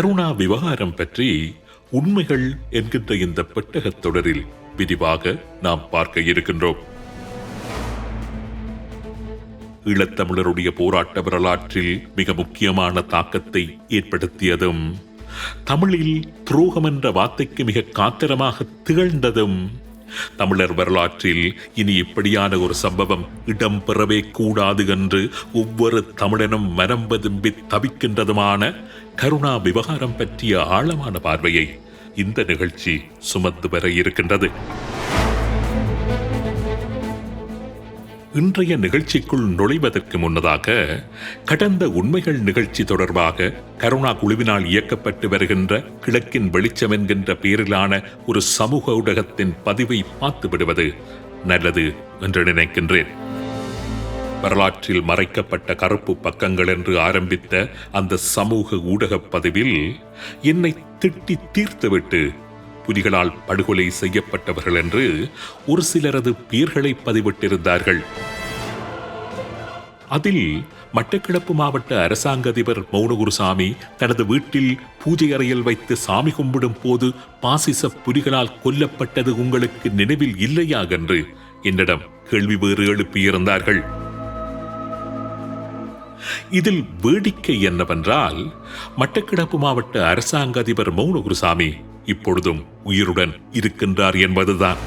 கருணா விவகாரம் பற்றி உண்மைகள் என்கின்ற இந்த பெட்டகத் தொடரில் விரிவாக நாம் பார்க்க இருக்கின்றோம். ஈழத்தமிழருடைய போராட்ட வரலாற்றில் மிக முக்கியமான தாக்கத்தை ஏற்படுத்தியதும் தமிழில் துரோகம் என்ற வார்த்தைக்கு மிக காத்திரமாக திகழ்ந்ததும் தமிழர் வரலாற்றில் இனி இப்படியான ஒரு சம்பவம் இடம்பெறவே கூடாது என்று ஒவ்வொரு தமிழனும் மனம் வெதும்பி தவிக்கின்றதுமான கருணா விவகாரம் பற்றிய ஆழமான பார்வையை இந்த நிகழ்ச்சி சுமந்து வர இருக்கின்றது. இன்றைய நிகழ்ச்சிக்குள் நுழைவதற்கு முன்னதாக கடந்த உண்மைகள் நிகழ்ச்சி தொடர்பாக கருணா குழுவினால் இயக்கப்பட்டு வருகின்ற கிழக்கின் வெளிச்சம் என்கின்ற பெயரிலான ஒரு சமூக ஊடகத்தின் பதிவை பார்த்து விடுவது நல்லது என்று நினைக்கின்றேன். வரலாற்றில் மறைக்கப்பட்ட கருப்பு பக்கங்கள் என்று ஆரம்பித்த அந்த சமூக ஊடகப் பதிவில் என்னை திட்டி தீர்த்துவிட்டு புலிகளால் படுகொலை செய்யப்பட்டவர்கள் என்று ஒரு சிலரது பெயர்களை பதிவிட்டிருந்தார்கள். அதில் மட்டக்களப்பு மாவட்ட அரசாங்க அதிபர் மௌனகுருசாமி தனது வீட்டில் பூஜை அறையில் வைத்து சாமி கும்பிடும் போது பாசிச புலிகளால் கொல்லப்பட்டது உங்களுக்கு நினைவில் இல்லையா என்று என்னிடம் கேள்வி வேறு எழுப்பியிருந்தார்கள். இதில் வேடிக்கை என்னவென்றால் மட்டக்கிழப்பு மாவட்ட அரசாங்க அதிபர் மௌனகுருசாமி இப்பொழுதும் உயிருடன் இருக்கின்றார் என்பதுதான்.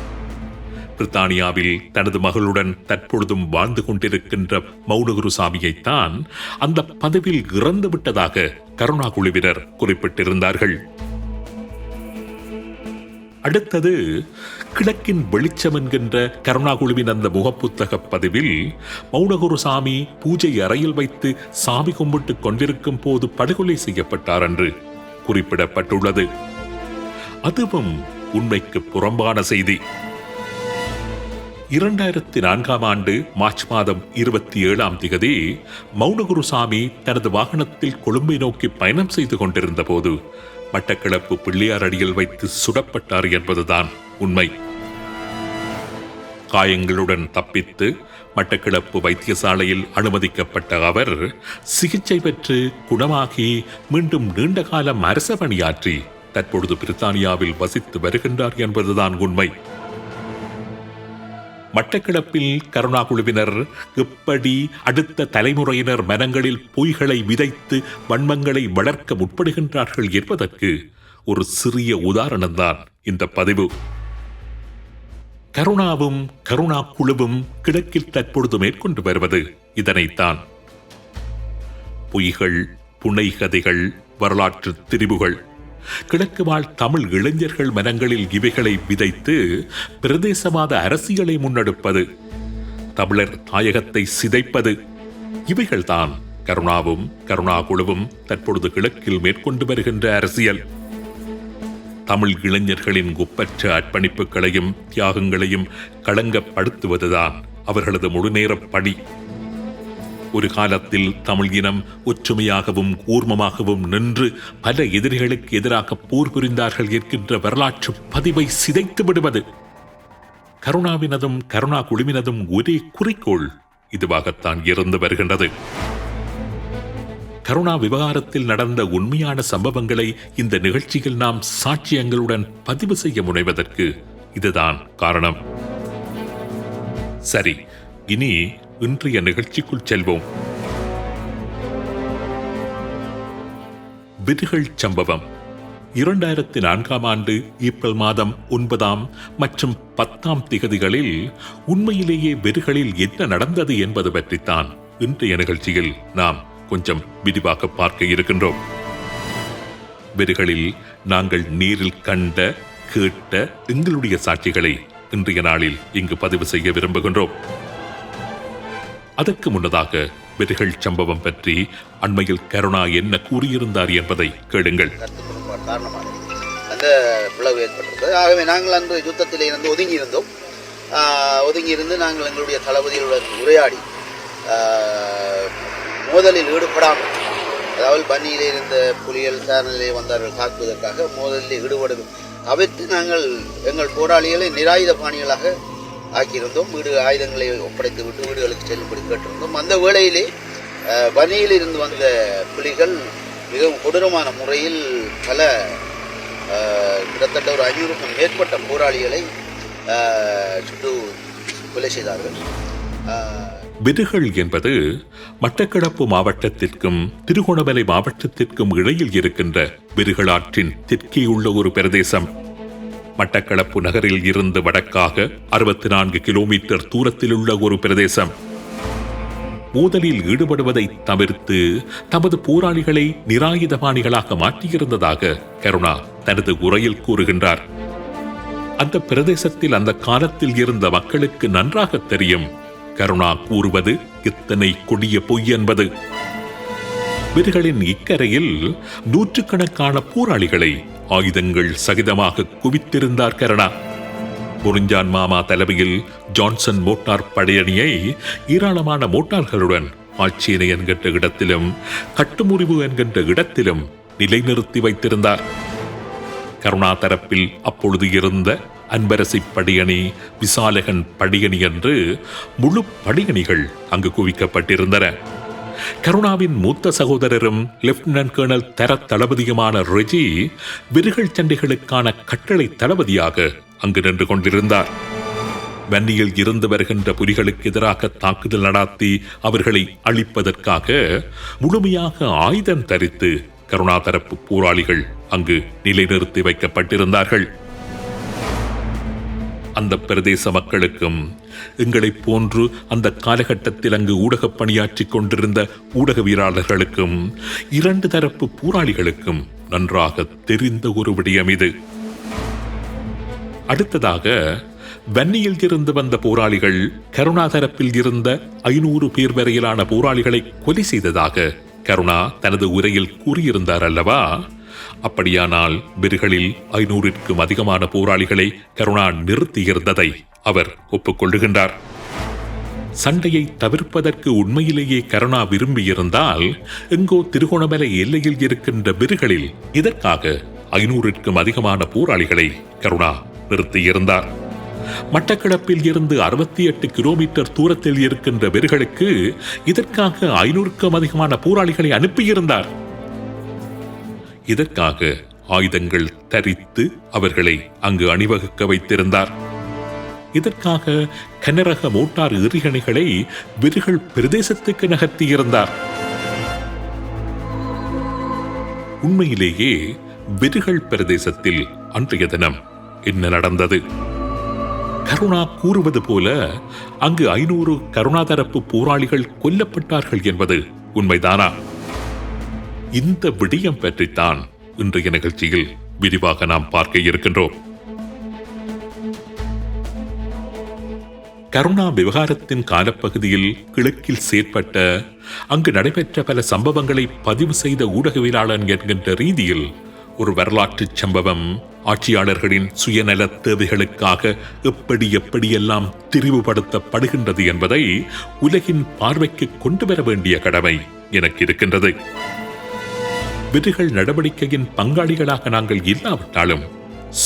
பிரித்தானியாவில் தனது மகளுடன் தற்பொழுதும் வாழ்ந்து கொண்டிருக்கின்ற மௌனகுருசாமியைத்தான் அந்த பதவியில் இறந்து விட்டதாக கருணா குழுவினர் குறிப்பிட்டிருந்தார்கள். அடுத்தது கிழக்கின் வெளிச்சம் என்கின்ற கருணா குழுவின் அந்த முகப்புத்தக பதிவில் மௌனகுருசாமி பூஜை அறையில் வைத்து சாமி கும்பிட்டு கொண்டிருக்கும் போது படுகொலை செய்யப்பட்டார் என்று குறிப்பிடப்பட்டுள்ளது. அதுவும் உண்மைக்கு புறம்பான செய்தி. இரண்டாயிரத்தி நான்காம் ஆண்டு மார்ச் மாதம் இருபத்தி ஏழாம் திகதி மௌனகுருசாமி தனது வாகனத்தில் கொழும்பை நோக்கி பயணம் செய்து கொண்டிருந்த போது மட்டக்களப்பு பிள்ளையார் அடியில் வைத்து சுடப்பட்டார் என்பதுதான் உண்மை. காயங்களுடன் தப்பித்து மட்டக்களப்பு வைத்தியசாலையில் அனுமதிக்கப்பட்ட அவர் சிகிச்சை பெற்று குணமாகி மீண்டும் நீண்ட காலம் அரச பணியாற்றி தற்பொழுது பிரித்தானியாவில் வசித்து வருகின்றார் என்பதுதான் உண்மை. மட்டக்கிழப்பில் கருணா குழுவினர் எப்படி அடுத்த தலைமுறையினர் மனங்களில் பொய்களை விதைத்து வன்மங்களை வளர்க்க முற்படுகின்றார்கள் என்பதற்கு ஒரு சிறிய உதாரணம்தான் இந்த பதிவு. கருணாவும் கருணா குழுவும் கிழக்கில் தற்பொழுது மேற்கொண்டு வருவது இதனைத்தான். பொய்கள் புனைகதைகள் வரலாற்று திரிவுகள் கிழக்கு வாழ் தமிழ் இளைஞர்கள் மனங்களில் இவைகளை விதைத்து பிரதேசவாத அரசியலை முன்னெடுப்பது. தமிழர் தாயகத்தை சிதைப்பது. இவைகள்தான் கருணாவும் கருணா குழுவும் தற்பொழுது கிழக்கில் மேற்கொண்டு வருகின்ற அரசியல். தமிழ் இளைஞர்களின் ஒப்பற்ற அர்ப்பணிப்புகளையும் தியாகங்களையும் களங்கப்படுத்துவதுதான் அவர்களது முழுநேர பணி. ஒரு காலத்தில் தமிழ் இனம் ஒற்றுமையாகவும் கூர்மமாகவும் நின்று பல எதிரிகளுக்கு எதிராக போர் புரிந்தார்கள் என்கின்ற வரலாற்று பதிவை சிதைத்து விடுவது. கருணாவினதும் கருணா குழுவினதும் ஒரே குறிக்கோள் இதுவாகத்தான் இருந்து வருகின்றது. கருணா விவகாரத்தில் நடந்த உண்மையான சம்பவங்களை இந்த நிகழ்ச்சியில் நாம் சாட்சியங்களுடன் பதிவு செய்ய முனைவதற்கு இதுதான் காரணம். சரி இனி இன்றைய நிகழ்ச்சிக்குள் செல்வோம். விதிகள் சம்பவம். இரண்டாயிரத்தி நான்காம் ஆண்டு ஏப்ரல் மாதம் ஒன்பதாம் மற்றும் பத்தாம் திகதிகளில் உண்மையிலேயே வெறுகளில் என்ன நடந்தது என்பது பற்றித்தான் இன்றைய நிகழ்ச்சியில் நாம் கொஞ்சம் விரிவாக பார்க்க இருக்கின்றோம். வெறுகளில் நாங்கள் நேரில் கண்ட கேட்ட எங்களுடைய சாட்சிகளை இன்றைய நாளில் இங்கு பதிவு செய்ய விரும்புகின்றோம். அதற்கு முன்னதாக வெறுகள் சம்பவம் பற்றி அண்மையில் கருணா என்ன கூறியிருந்தார் என்பதை கேளுங்கள். அந்த பிளவு ஏற்பட்டிருந்தது. ஆகவே நாங்கள் அன்று யுத்தத்திலே இருந்து ஒதுங்கி இருந்தோம் ஒதுங்கி இருந்து நாங்கள் எங்களுடைய தளபதிகளுடன் உரையாடி மோதலில் ஈடுபடாமல் அதாவது பன்னியிலே இருந்த புலிகள் சேனலிலே வந்தார்கள் தாக்குவதற்காக மோதலில் ஈடுபடும் தவிர்த்து நாங்கள் எங்கள் போராளிகளை நிராயுத பாணிகளாக ஆக்கியிருந்தோம். வீடு ஆயுதங்களை ஒப்படைத்து விட்டு வீடுகளுக்கு செல்லும்படி கேட்டிருந்தோம். அந்த வேளையிலே அஹ், இருந்து வந்த புலிகள் மிகவும் கொடூரமான முறையில் பல கிட்டத்தட்ட ஒரு ஐநூறுக்கும் மேற்பட்ட போராளிகளை சுட்டு கொலை செய்தார்கள். விதுகள் என்பது மட்டக்களப்பு மாவட்டத்திற்கும் திருகோணமலை மாவட்டத்திற்கும் இடையில் இருக்கின்ற விருகளாற்றின் தெற்கே உள்ள ஒரு பிரதேசம். மட்டக்களப்பு நகரில் இருந்து வடக்காக அறுபத்தி நான்கு கிலோமீட்டர் தூரத்தில் உள்ள ஒரு பிரதேசம். மோதலில் ஈடுபடுவதை தவிர்த்து தமது போராளிகளை நிராயுதபாணிகளாக மாற்றியிருந்ததாக கருணா தனது உரையில் கூறுகின்றார். அந்த பிரதேசத்தில் அந்த காலத்தில் இருந்த மக்களுக்கு நன்றாக தெரியும். கருணா கூறுவது இத்தனை கொடிய பொய் என்பது. வீடுகளின் இக்கரையில் நூற்றுக்கணக்கான போராளிகளை ஆயுதங்கள் சகிதமாக குவித்திருந்தார் கருணா. பொருஞ்சான் மாமா தலைமையில் ஜான்சன் மோட்டார் படையணியை ஏராளமான மோட்டார்களுடன் ஆட்சியினை என்கின்ற இடத்திலும் கட்டுமுறிவு என்கின்ற இடத்திலும் நிலைநிறுத்தி வைத்திருந்தார். கருணா தரப்பில் அப்பொழுது இருந்த அன்பரசி படியணி விசாலகன் படியணி என்று முழு படியணிகள் அங்கு குவிக்கப்பட்டிருந்தன. கருணாவின் மூத்த சகோதரரும் லெப்டினன்ட் கேர்னல் தர தளபதியுமான ரெஜி விருகல் சண்டைகளுக்கான கட்டளை தளபதியாக அங்கு நின்று கொண்டிருந்தார். வன்னியில் இருந்து வருகின்ற புலிகளுக்கு எதிராக தாக்குதல் நடாத்தி அவர்களை அழிப்பதற்காக முழுமையாக ஆயுதம் தரித்து கருணா தரப்பு போராளிகள் அங்கு நிலைநிறுத்தி வைக்கப்பட்டிருந்தார்கள். அந்த பிரதேச மக்களுக்கும். எங்களைப் போன்று அந்த காலகட்டத்தில் அங்கு ஊடகப் பணியாற்றிக் கொண்டிருந்த ஊடகவியலாளர்களுக்கும் இரண்டு தரப்பு போராளிகளுக்கும் நன்றாக தெரிந்த ஒரு விடயம் இது. அடுத்ததாக வன்னியில் இருந்து வந்த போராளிகள் கருணா தரப்பில் இருந்த ஐநூறு பேர் வரையிலான போராளிகளை கொலை செய்ததாக கருணா தனது உரையில் கூறியிருந்தார் அல்லவா? அப்படியானால் பிர்களில் ஐநூறிற்கும் அதிகமான போராளிகளை கருணா நிறுத்தியிருந்ததை அவர் ஒப்புக்கொள்ளுகின்றார். சண்டையை தவிர்ப்பதற்கு உண்மையிலேயே கருணா விரும்பியிருந்தால் எங்கோ திருகோணமலை எல்லையில் இருக்கின்ற விருகளில் இதற்காக ஐநூறிற்கும் அதிகமான போராளிகளை கருணா நிறுத்தியிருந்தார். மட்டக்களப்பில் இருந்து அறுபத்தி எட்டு கிலோமீட்டர் தூரத்தில் இருக்கின்ற வெறுகளுக்கு இதற்காக ஐநூறுக்கும் அதிகமான போராளிகளை அனுப்பியிருந்தார். இதற்காக ஆயுதங்கள் தரித்து அவர்களை அங்கு அணிவகுக்க வைத்திருந்தார். இதற்காக கனரக மோட்டார் எறிகணைகளை விருகள் பிரதேசத்துக்கு நகர்த்தியிருந்தார். உண்மையிலேயே விருகள் பிரதேசத்தில் அன்றைய தினம் என்ன நடந்தது? கருணா கூறுவது போல அங்கு ஐநூறு கருணா தரப்பு போராளிகள் கொல்லப்பட்டார்கள் என்பது உண்மைதானா? இந்த விடயம் பற்றித்தான் இன்றைய நிகழ்ச்சியில் விரிவாக நாம் பார்க்க இருக்கின்றோம். கருணா விவகாரத்தின் காலப்பகுதியில் கிழக்கில் செயற்பட்ட அங்கு நடைபெற்ற பல சம்பவங்களை பதிவு செய்த ஊடகவியலாளன் என்கின்ற ரீதியில் ஒரு வரலாற்று சம்பவம் ஆட்சியாளர்களின் சுயநல தேவைகளுக்காக எப்படி எப்படியெல்லாம் திரிவுபடுத்தப்படுகின்றது என்பதை உலகின் பார்வைக்கு கொண்டு வர வேண்டிய கடமை எனக்கு இருக்கின்றது. விதிகள் நடவடிக்கையின் பங்காளிகளாக நாங்கள் இல்லாவிட்டாலும்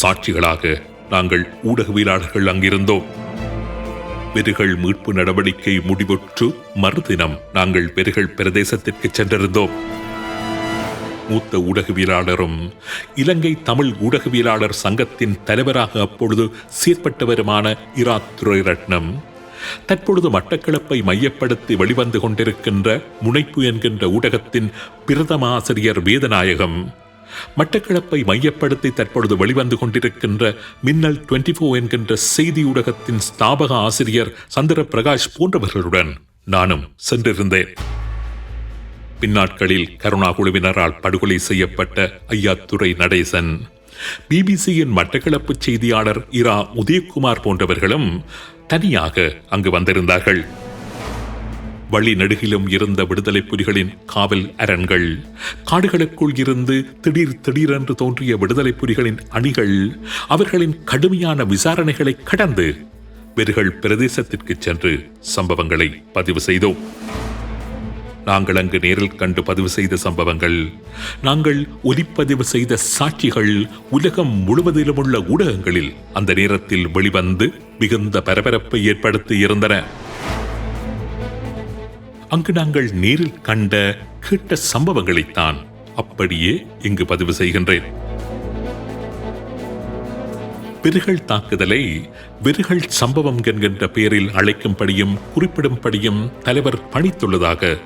சாட்சிகளாக நாங்கள் ஊடகவியலாளர்கள் அங்கிருந்தோம். வெறுகள் மீட்பு நடவடிக்கை முடிவுற்று மறுதினம் நாங்கள் வெறுகள் பிரதேசத்திற்கு சென்றிருந்தோம். மூத்த ஊடகவியலாளரும் இலங்கை தமிழ் ஊடகவியலாளர் சங்கத்தின் தலைவராக அப்பொழுது செயற்பட்டவருமான இரா துரைரட்னம் தற்பொழுது மட்டக்களப்பை மையப்படுத்தி வெளிவந்து கொண்டிருக்கின்ற முனைப்பு என்கின்ற ஊடகத்தின் பிரதம ஆசிரியர் வேதநாயகம். மட்டக்களப்பை மையப்படுத்தி தற்பொழுது வெளிவந்து கொண்டிருக்கின்ற மின்னல் டுவெண்டி என்கின்ற செய்தி ஊடகத்தின் ஸ்தாபக ஆசிரியர் சந்திர பிரகாஷ் போன்றவர்களுடன் நானும் சென்றிருந்தேன். பின்னாட்களில் கருணா குழுவினரால் படுகொலை செய்யப்பட்ட ஐயாத்துறை நடேசன். பிபிசியின் மட்டக்களப்பு செய்தியாளர் இரா உதயகுமார் போன்றவர்களும் தனியாக அங்கு வந்திருந்தார்கள். வழி நெடுகிலும் இருந்த விடுதலை புலிகளின் காவல் அரண்கள் காடுகளுக்குள் இருந்து திடீர் திடீரென்று தோன்றிய விடுதலை புலிகளின் அணிகள் அவர்களின் கடுமையான விசாரணைகளை கடந்து வெறுகள் பிரதேசத்திற்கு சென்று சம்பவங்களை பதிவு செய்தோம். நாங்கள் அங்கு நேரில் கண்டு பதிவு செய்த சம்பவங்கள் நாங்கள் ஒலிப்பதிவு செய்த சாட்சிகள் உலகம் முழுவதிலும் உள்ள ஊடகங்களில் அந்த நேரத்தில் வெளிவந்து மிகுந்த பரபரப்பை ஏற்படுத்தி இருந்தன. அங்கு நாங்கள் நேரில் கண்ட கேட்ட சம்பவங்களைத்தான் அப்படியே இங்கு பதிவு செய்கின்றேன். விருகள் தாக்குதலை விருகள் சம்பவம் என்கின்ற பெயரில் அழைக்கும்படியும் குறிப்பிடும்படியும் தலைவர் பணித்துள்ளதாக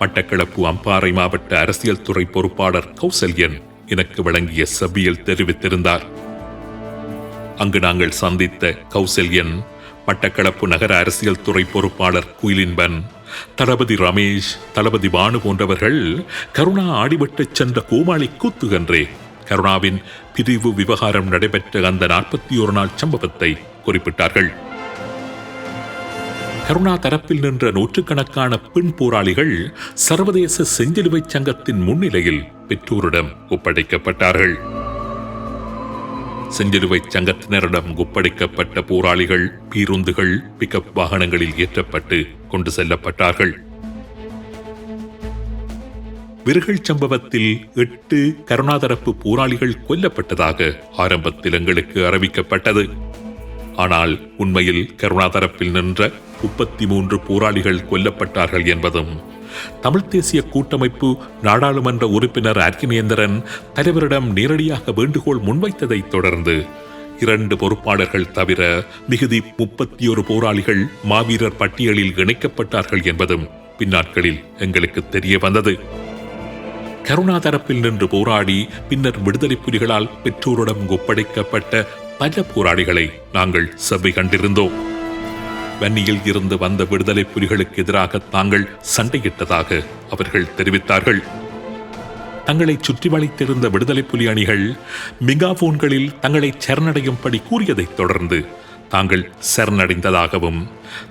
மட்டக்களப்பு அம்பாறை மாவட்ட அரசியல் துறை பொறுப்பாளர் கௌசல்யன் எனக்கு வழங்கிய சபையில் தெரிவித்திருந்தார். அங்கு நாங்கள் சந்தித்த கௌசல்யன் மட்டக்களப்பு நகர அரசியல் துறை பொறுப்பாளர் குயிலின்பன் தளபதி ரமேஷ் தளபதி பானு போன்றவர்கள் கருணா ஆடிவிட்டுச் சென்ற கோமாளி கூத்துகன்றே கருணாவின் பிரிவு விவகாரம் நடைபெற்ற அந்த நாற்பத்தி ஒரு நாள் சம்பவத்தை குறிப்பிட்டார்கள். கருணா தரப்பில் நின்ற நூற்றுக்கணக்கான பெண் போராளிகள் சர்வதேச செஞ்சிலுவை சங்கத்தின் முன்னிலையில் பெற்றோரிடம் ஒப்படைக்கப்பட்டார்கள். செஞ்சிலுவை சங்கத்தினரிடம் ஒப்படைக்கப்பட்ட போராளிகள் பேருந்துகள் பிக்கப் வாகனங்களில் ஏற்றப்பட்டு கொண்டு செல்லப்பட்டார்கள். விருகல் சம்பவத்தில் எட்டு கருணாதரப்பு போராளிகள் கொல்லப்பட்டதாக ஆரம்பத்தில் எங்களுக்கு அறிவிக்கப்பட்டது. ஆனால் உண்மையில் கருணாதரப்பில் நின்ற முப்பத்தி மூன்று போராளிகள் கொல்லப்பட்டார்கள் என்பதும் தமிழ்த் தேசிய கூட்டமைப்பு நாடாளுமன்ற உறுப்பினர் அர்க்கினேந்திரன் தலைவரிடம் நேரடியாக வேண்டுகோள் முன்வைத்ததைத் தொடர்ந்து இரண்டு பொறுப்பாளர்கள் தவிர மிகுதி முப்பத்தி ஒரு போராளிகள் மாவீரர் பட்டியலில் இணைக்கப்பட்டார்கள் என்பதும் பின்னாட்களில் எங்களுக்கு தெரிய வந்தது. கருணா தரப்பில் நின்று போராடி பின்னர் விடுதலை புலிகளால் பெற்றோரிடம் ஒப்படைக்கப்பட்ட பல போராளிகளை நாங்கள் சபை கண்டிருந்தோம். வன்னியில் இருந்து வந்த விடுதலை புலிகளுக்கு எதிராக தாங்கள் சண்டையிட்டதாக அவர்கள் தெரிவித்தார்கள். தங்களை சுற்றி வளைத்திருந்த விடுதலை புலி அணிகள் மிகாபோன்களில் தங்களை சரணடையும்படி கூறியதைத் தொடர்ந்து தாங்கள் சரணடைந்ததாகவும்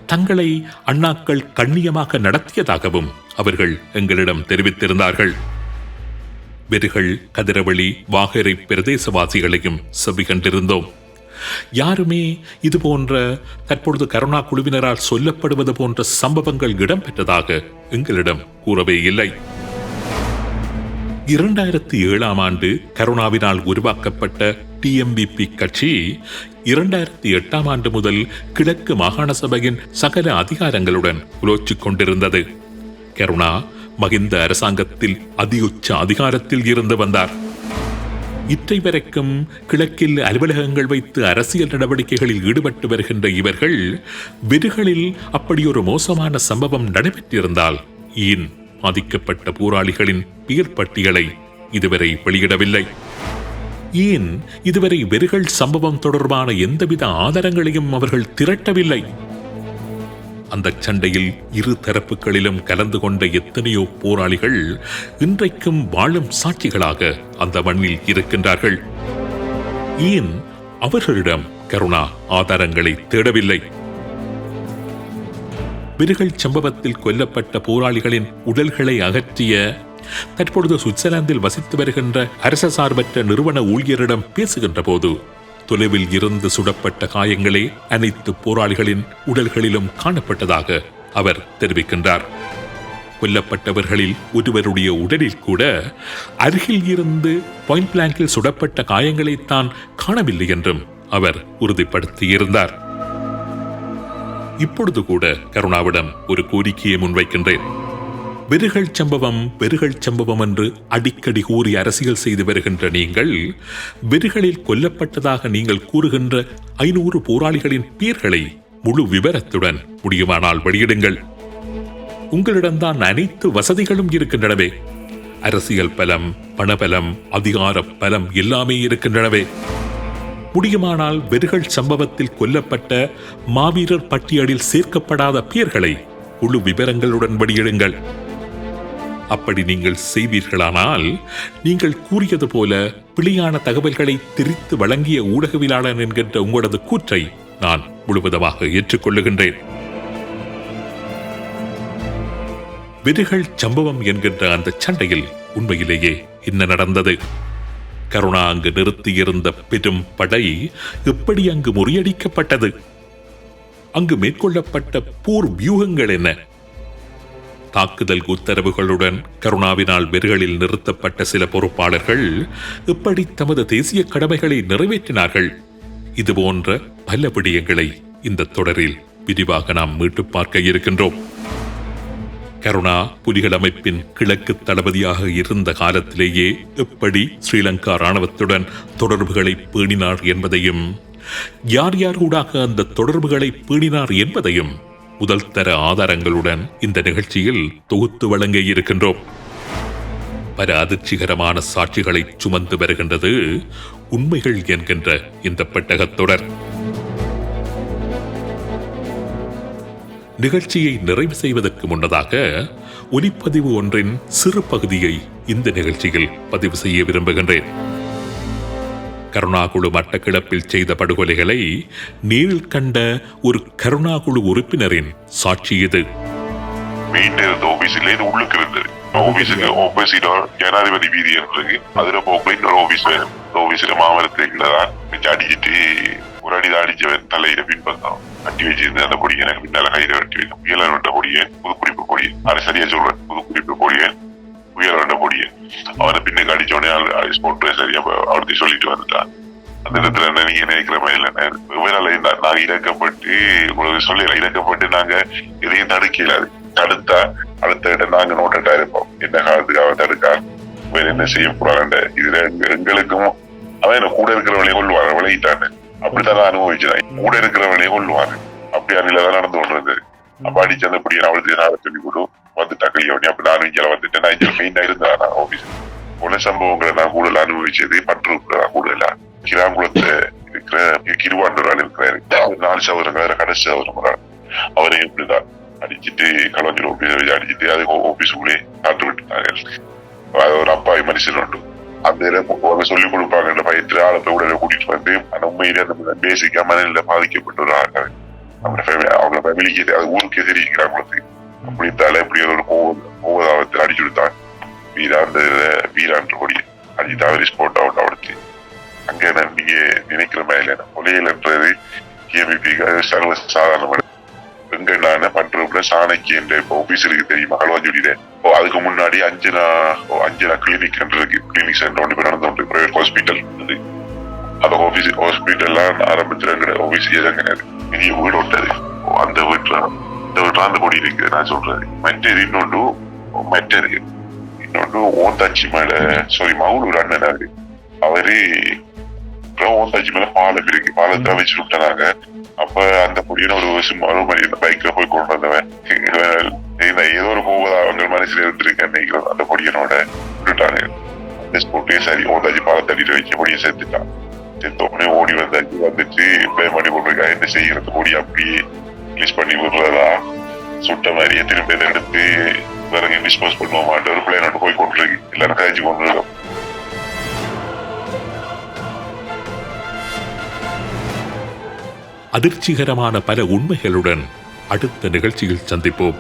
தங்களை அண்ணாக்கள் கண்ணியமாக நடத்தியதாகவும் அவர்கள் எங்களிடம் தெரிவித்திருந்தார்கள். வெறுகள் கதிரவழி வாகரை பிரதேசவாசிகளையும் செவி கண்டிருந்தோம். யாருமே இது போன்ற தற்பொழுது கருணா குழுவினரால் சொல்லப்படுவது போன்ற சம்பவங்கள் இடம்பெற்றதாக எங்களிடம் கூறவே இல்லை. இரண்டாயிரத்தி ஏழாம் ஆண்டு கருணாவினால் உருவாக்கப்பட்ட டிஎம்பிபி கட்சி இரண்டாயிரத்தி எட்டாம் ஆண்டு முதல் கிழக்கு மாகாண சபையின் சகல அதிகாரங்களுடன் உலோச்சிக் கொண்டிருந்தது. கருணா மகிந்த அரசாங்கத்தில் அதியுச்ச அதிகாரத்தில் இருந்து வந்தார். இற்றை வரைக்கும் கிழக்கில் அலுவலகங்கள் வைத்து அரசியல் நடவடிக்கைகளில் ஈடுபட்டு வருகின்ற இவர்கள் விருகளில் அப்படியொரு மோசமான சம்பவம் நடைபெற்றிருந்தால் ஏன் பாதிக்கப்பட்ட போராளிகளின் பெயர் பட்டியலை இதுவரை வெளியிடவில்லை. ஏன் இதுவரை வெறுகள் சம்பவம் தொடர்பான எந்தவித ஆதாரங்களையும் அவர்கள் திரட்டவில்லை. அந்த சண்டையில் இரு தரப்புகளிலும் கலந்து கொண்ட எத்தனையோ போராளிகள் இன்றைக்கும் வாழும் சாட்சிகளாக அந்த மண்ணில் இருக்கின்றார்கள். ஏன் அவர்களிடம் கருணா ஆதாரங்களை தேடவில்லை? விருகல் சம்பவத்தில் கொல்லப்பட்ட போராளிகளின் உடல்களை அகற்றிய தற்பொழுது சுவிட்சர்லாந்தில் வசித்து வருகின்ற அரச சார்பற்ற நிறுவன ஊழியரிடம் பேசுகின்ற போது தொலைவில் இருந்து சுடப்பட்ட காயங்களே அனைத்து போராளிகளின் உடல்களிலும் காணப்பட்டதாக அவர் தெரிவிக்கின்றார். கொல்லப்பட்டவர்களில் ஒருவருடைய உடலில் கூட அருகில் இருந்து பாயிண்ட் பிளாங்கில் சுடப்பட்ட காயங்களைத்தான் காணவில்லை என்றும் அவர் உறுதிப்படுத்தியிருந்தார். இப்பொழுது கூட கருணாவிடம் ஒரு கோரிக்கையை முன்வைக்கின்றேன். வெறுகள் சம்பவம் வெறுகள் சம்பவம் என்று அடிக்கடி கூறி அரசியல் செய்து வருகின்ற நீங்கள் வெறுகளில் கொல்லப்பட்டதாக நீங்கள் கூறுகின்ற ஐநூறு போராளிகளின் பெயர்களை முழு விவரத்துடன் முடியுமானால் வெளியிடுங்கள். உங்களிடம்தான் அனைத்து வசதிகளும் இருக்கின்றனவே. அரசியல் பலம் பணபலம் அதிகார பலம் எல்லாமே இருக்கின்றனவே. முடியுமானால் வெறுகள் சம்பவத்தில் கொல்லப்பட்ட மாவீரர் பட்டியலில் சேர்க்கப்படாத பெயர்களை குழு விவரங்களுடன் வெளியிடுங்கள். அப்படி நீங்கள் செய்வீர்களானால் நீங்கள் கூறியது போல பிழையான தகவல்களை திரித்து வழங்கிய ஊடகவியலாளன் என்கின்ற உங்களது கூற்றை நான் முழுவதுமாக ஏற்றுக்கொள்ளுகின்றேன். விதிகள் சம்பவம் என்கின்ற அந்த சண்டையில் உண்மையிலேயே என்ன நடந்தது? கருணா அங்கு நிறுத்தியிருந்த பெரும் படை எப்படி அங்கு முறியடிக்கப்பட்டது? அங்கு மேற்கொள்ளப்பட்ட போர் வியூகங்கள் என்ன? தாக்குதல் உத்தரவுகளுடன் கருணாவினால் வெறுகளில் நிறுத்தப்பட்ட சில பொறுப்பாளர்கள் இப்படி தமது தேசிய கடமைகளை நிறைவேற்றினார்கள். இது போன்ற பல விடயங்களை இந்த தொடரில் விரிவாக நாம் மீட்டு பார்க்க இருக்கின்றோம். கருணா புலிகள் அமைப்பின் கிழக்கு தளபதியாக இருந்த காலத்திலேயே எப்படி ஸ்ரீலங்கா ராணுவத்துடன் தொடர்புகளை பேணினார் என்பதையும் யார் யார் ஊடாக அந்த தொடர்புகளை பேணினார் என்பதையும் முதல் தர ஆதாரங்களுடன் இந்த நிகழ்ச்சியில் தொகுத்து வழங்க இருக்கின்றோம். பல அதிர்ச்சிகரமான சாட்சிகளை சுமந்து வருகின்றது உண்மைகள் என்கின்ற இந்த பெட்டகத்தொடர் நிகழ்ச்சியை நிறைவு செய்வதற்கு முன்னதாக ஒலிப்பதிவு ஒன்றின் சிறு பகுதியை இந்த நிகழ்ச்சியில் பதிவு செய்ய விரும்புகின்றேன். கருணாகுழு மட்டக்கிளப்பில் செய்த படுகொலைகளை நேரில் கண்ட ஒரு கருணாகுழு உறுப்பினரின் சாட்சி இது. மெயின் இருந்த உள்ளுக்கு இருந்தது. ஆபீஸுக்கு ஆப்போசிட் ஜனாதிபதி வீதி இருக்கு அதுல போக்குல இன்னொரு ஆபீஸ் வேணும். ஆபீஸ்ல மாமரத்துக்குள்ள தான் வச்சு அடிச்சிட்டு ஒரு அடி அடிச்சவன் தலையில பின்பந்தான். கட்டி வச்சிருந்து அந்த பொடியை எனக்கு பின்னால கையில வெட்டி வைக்கும் புயல வெட்ட பொடியை புதுக்குடிப்பு பொடியை. அது சரியா சொல்றேன். புதுக்குடிப்பு பொடியை புயல வெட்ட முடியும் அவனை பின்னுக்கு அடிச்சோடனே ஸ்போர்ட் சரியா அவர்த்தி சொல்லிட்டு வந்துட்டான் அந்த இடத்துல என்ன நீங்க நினைக்கிற மாதிரி இல்லை. இவரால் நாங்க இறக்கப்பட்டு உங்களுக்கு சொல்லல இறக்கப்பட்டு நாங்க எதையும் தடுக்கல. தடுத்தா அடுத்த இடம் நாங்க நோட்டட்டா இருப்போம். என்ன காலத்துக்காக தடுக்கா? வேற என்ன செய்ய போறாங்க? இதுல எங்க- எங்களுக்கும் அவன் என்ன கூட இருக்கிறவனையும் கொள்ளுவாங்க விளையிட்டான்னு அப்படித்தான் நான் அனுபவிச்சுதான் கூட இருக்கிறவனையும் கொள்ளுவாங்க அப்படி அன்னிலதான் நடந்து கொண்டிருந்தது. அப்ப அடிச்சு அந்த அவளுக்கு நாளை சொல்லி கொடு. வந்துட்டா கல்யாணி அப்ப நானும் இங்கே வந்துட்டேன் நான் இங்கே மெயினா இருந்தேன் நான் ஆபீஸ் உன சம்பவங்களை நான் கூடுதல் அனுபவிச்சது பற்று நான் கூடுதலா கிராங்குளத்துல இருக்கிற கிருவாண்டூர் ஆள் இருக்கிறாரு அவர் நாலு சவரம் வேற கடைசி சவரம் ஒரு ஆள். அவரே இப்படிதான் அடிச்சிட்டு களஞ்சூர் ஆபீஸ் அடிச்சிட்டு அது ஆபீஸுக்குள்ளே காட்டு விட்டுட்டாங்க அது ஒரு அப்பாவி மனுஷன் உண்டு அந்த இடம் அவங்க சொல்லிக் கொடுப்பாங்க பயத்துல ஆளை போய் உடனே கூட்டிட்டு வந்து அந்த உண்மையிலே அந்த பேசிக்கா மனநில பாதிக்கப்பட்ட ஒரு ஆள் அவன். அவங்க family- அவங்க ஃபேமிலிக்கு அது ஊருக்கே தெரிவிக்கிறாங்க உங்களுக்கு அப்படி இப்படி ஒரு கோவம் கோவதாவத்தில் அடிச்சு விடுத்தான் வீராந்த வீரான்ற கொடி அடிச்சு ஸ்போர்ட் அவுட் அவடுச்சு அங்கே நான் நீங்க நினைக்கிற மாதிரி இல்லை கொலையில்ன்றது கேபிபிக்கு சர்வ சாதாரணமான வெங்கண்ணான பண்றப்ப சாணக்கி என்ற இப்போ ஆபீஸருக்கு தெரியுமா? களுவாஞ்சுடியில இப்போ அதுக்கு முன்னாடி அஞ்சனா ஓ, அஞ்சனா கிளினிக் இருக்கு. கிளினிக் சென்டர் ஒன்று இப்போ நடந்து கொண்டு பிரைவேட் ஹாஸ்பிட்டல் அது அந்த ஆபீஸ் ஹாஸ்பிட்டல்லாம் ஆரம்பிச்சிருக்கிற ஆபீஸ் இறங்கினது பெரிய வீடு விட்டது அந்த வீட்டுல அந்த கொடி இருக்கு நான் சொல்றது மற்றது இன்னொன்று மற்ற இருக்கு இன்னொன்று ஓந்தாச்சி மேல சாரி மவுனூர் அண்ணனாரு அவரு. அப்புறம் ஓந்தாச்சி மேல பாலம் இருக்கு. பாலத்தை வச்சு விட்டாங்க அப்ப அந்த பொடியன ஒரு சும்மா ஒரு மாதிரி பைக்ல போய் கொண்டு வந்தவன். ஏதோ ஒரு போவதா அவங்க மனசுல இருந்திருக்கேன் நினைக்கிறேன் அந்த பொடியனோட விட்டுட்டாங்க. அந்த ஸ்போர்ட்டே சரி ஓந்தாச்சி பாலத்தடியில வச்ச பொடியை சேர்த்துட்டான். செத்த உடனே ஓடி வந்தாச்சு. வந்துட்டு பண்ணி கொண்டிருக்கா என்ன செய்யறது? பொடி அப்படியே ரிலீஸ் பண்ணி விடுறதா? சுட்ட மாதிரியே திரும்ப இதை எடுத்து வேற டிஸ்போஸ் பண்ணுவோமாட்டு ஒரு பிளேனோட போய் கொண்டிருக்கு எல்லாரும் காய்ச்சி கொண்டிருக்கோம் அதிர்ச்சிகரமான பல உண்மைகளுடன் அடுத்த நிகழ்ச்சியில் சந்திப்போம்.